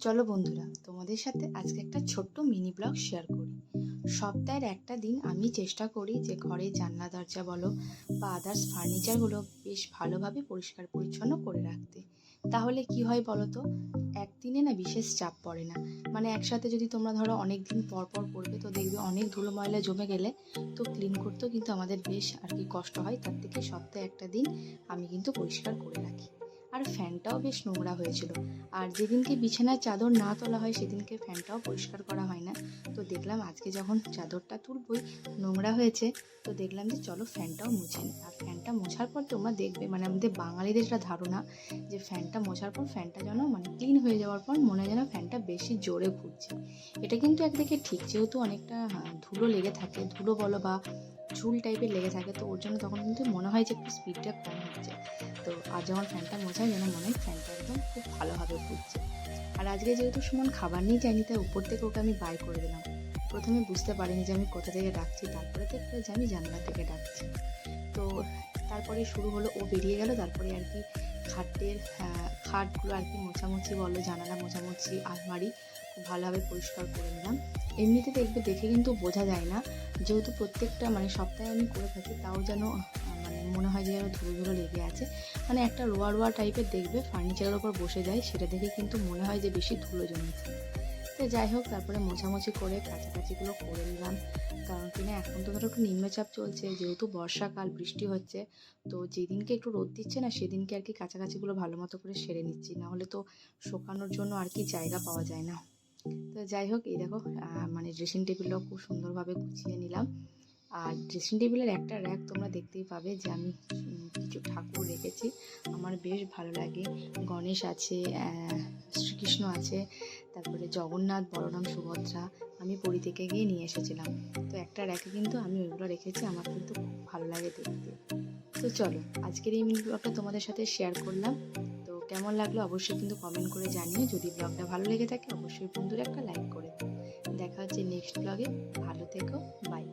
চলো বন্ধুরা, তোমাদের সাথে আজকে একটা ছোট্ট মিনি ব্লগ শেয়ার করি। সপ্তাহের একটা দিন আমি চেষ্টা করি যে ঘরে জানলা, দরজা বলো বা আদার্স ফার্নিচারগুলো বেশ ভালোভাবে পরিষ্কার পরিচ্ছন্ন করে রাখতে। তাহলে কি হয় বলো তো? একদিনে না বিশেষ চাপ পড়ে না। মানে একসাথে যদি তোমরা ধরো অনেক দিন পর পর করবে তো দেখবে অনেক ধুলো ময়লা জমে গেলে তো ক্লিন করতেও কিন্তু আমাদের বেশ আর কি কষ্ট হয়। তার থেকে সপ্তাহে একটা দিন আমি কিন্তু পরিষ্কার করে রাখি। আর ফ্যানটাও বেশ নোংরা হয়েছিল। আর যেদিনকে বিছানায় চাদর না তোলা হয় সেদিনকে ফ্যানটাও পরিষ্কার করা হয় না। তো দেখলাম আজকে যখন চাদরটা তুলবই নোংরা হয়েছে তো দেখলাম যে চলো ফ্যানটাও মুছে নিই আর ফ্যানটা মোছার পর তোমরা দেখবে মানে আমাদের বাঙালিদের একটা ধারণা যে ফ্যানটা মোছার পর ফ্যানটা যেন মানে ক্লিন হয়ে যাওয়ার পর মনে যেন ফ্যানটা বেশি জোরে ঘুরছে। এটা কিন্তু একদিকে ঠিক যেহেতু অনেকটা হ্যাঁ, ধুলো লেগে থাকে ধুলো বলো বা ঝুল টাইপের লেগে থাকে, তো ওর জন্য তখন কিন্তু মনে হয় যে একটু স্পিডটা কম হচ্ছে। তো আর যখন ফ্যানটা মোছাই যেন মনে হয় ফ্যানটা একদম খুব ভালোভাবে ঘুরছে। আর আজকে যেহেতু সুমন খাবার নিয়ে যায়নি, তাই উপর থেকে ওকে আমি বাই করে দিলাম। প্রথমে বুঝতে পারিনি যে আমি কোথা থেকে ডাকছি, তারপরে দেখল যে আমি জানলা থেকে ডাকছি। তো তারপরে শুরু হলো, ও বেরিয়ে গেল, তারপরে আর কি খাটের খাটগুলো আর কি মোছামুছি বলো, জানালা মোছামুছি, আলমারি ভালোভাবে পরিষ্কার করে নিলাম। এমনিতে দেখবে দেখে কিন্তু বোঝা যায় না। যেহেতু প্রত্যেকটা মানে সপ্তাহে আমি করে থাকি, তাও যেন মানে মনে হয় যে যেন ধুলো ধুলো লেগে আছে। মানে একটা রোয়া রোয়া টাইপের দেখবে ফার্নিচারের ওপর বসে যায়, সেটা দেখে কিন্তু মনে হয় যে বেশি ধুলো জমেছে। তো যাই হোক, তারপরে মোছামুছি করে কাছাকাছিগুলো করে নিলাম। কারণ কিনা এখন তো ধরো একটু নিম্নচাপ চলছে, যেহেতু বর্ষাকাল, বৃষ্টি হচ্ছে, তো যেদিনকে একটু রোদ দিচ্ছে না, সেদিনকে আর কি কাছাকাছিগুলো ভালো মতো করে সেরে নিচ্ছি। না হলে তো শোকানোর জন্য আর কি জায়গা পাওয়া যায় না। তো যাই হোক, এই দেখো মানে ড্রেসিং টেবিলটাও খুব সুন্দরভাবে গুছিয়ে নিলাম। আর ড্রেসিং টেবিলের একটা র্যাক তোমরা দেখতেই পাবে যে আমি কিছু ঠাকুর রেখেছি। আমার বেশ ভালো লাগে। গণেশ আছে শ্রীকৃষ্ণ আছে, তারপরে জগন্নাথ, বলরাম, সুভদ্রা, আমি পুরী থেকে গিয়ে নিয়ে এসেছিলাম। তো একটা র্যাকে কিন্তু আমি ওইগুলো রেখেছি, আমার কিন্তু খুব ভালো লাগে দেখতে। তো চলো, আজকের এই মিনি তোমাদের সাথে শেয়ার করলাম। কেমন লাগল অবশ্যই কিন্তু কমেন্ট করে জানিও। যদি ব্লগটা ভালো লেগে থাকে, অবশ্যই বন্ধুরা একটা লাইক করে দেখা হচ্ছে নেক্সট ব্লগে ভালো থেকো বাই